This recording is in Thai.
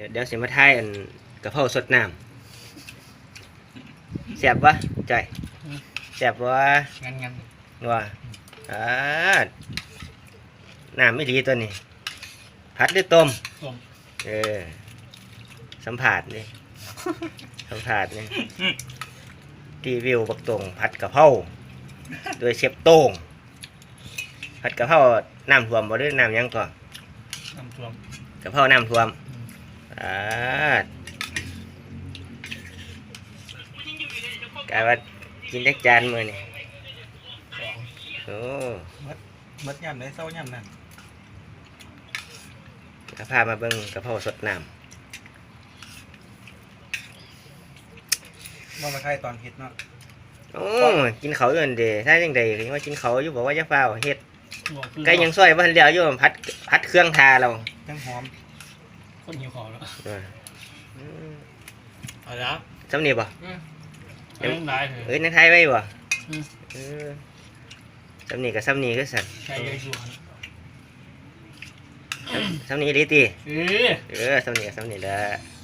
ดี๋ยวเดี๋ยวสิมาทายอันกะเพราสดน้ำแซ่บวะจ่อยแซ่บวะงั้นงั้นว่าอ่าน้ำไม่ดีตัวนี้ พัดหรือต้ม ต้มเออ สัมผัสนี่ สัมผัสนี่รีวิวบักตรงผัดกะเพราโดยเชฟโต้งผัดกะเพราน้ำท่วมบ่หรือน้ำหยังก่อนน้ำท่วมกะเพราน้ำท่วม อ่ากลายว่ากินได้จานมือนี่สองโอ้มัดย่ำได้เศร้าย่ำนั่นก็พามาเบิ่งกะเพราสดน้มามาใครตอนเฮ็ดเนาะำโอ้กินเขาวอยู่นั่นเด้ถ้าจังใดก็ยังว่ากินเขาวอยู่บอกว่าจะเฝ้าวเฮ็ดบอกคือไก่ยังซอยบ่ทันแล้วอยู่พัดพัดเครื่องทาเราจังหอม คนหิวของแล้วเอออืมเอาละสำนีบ่ เอ้ยได้เถเอ้ยอะนังไทยไว้บ่อืม เออสำนีกับสำนีคือสั่นใครยังอยู่หันสำนีดีติเอ้ยเออสำนีกับสำนีเด้อ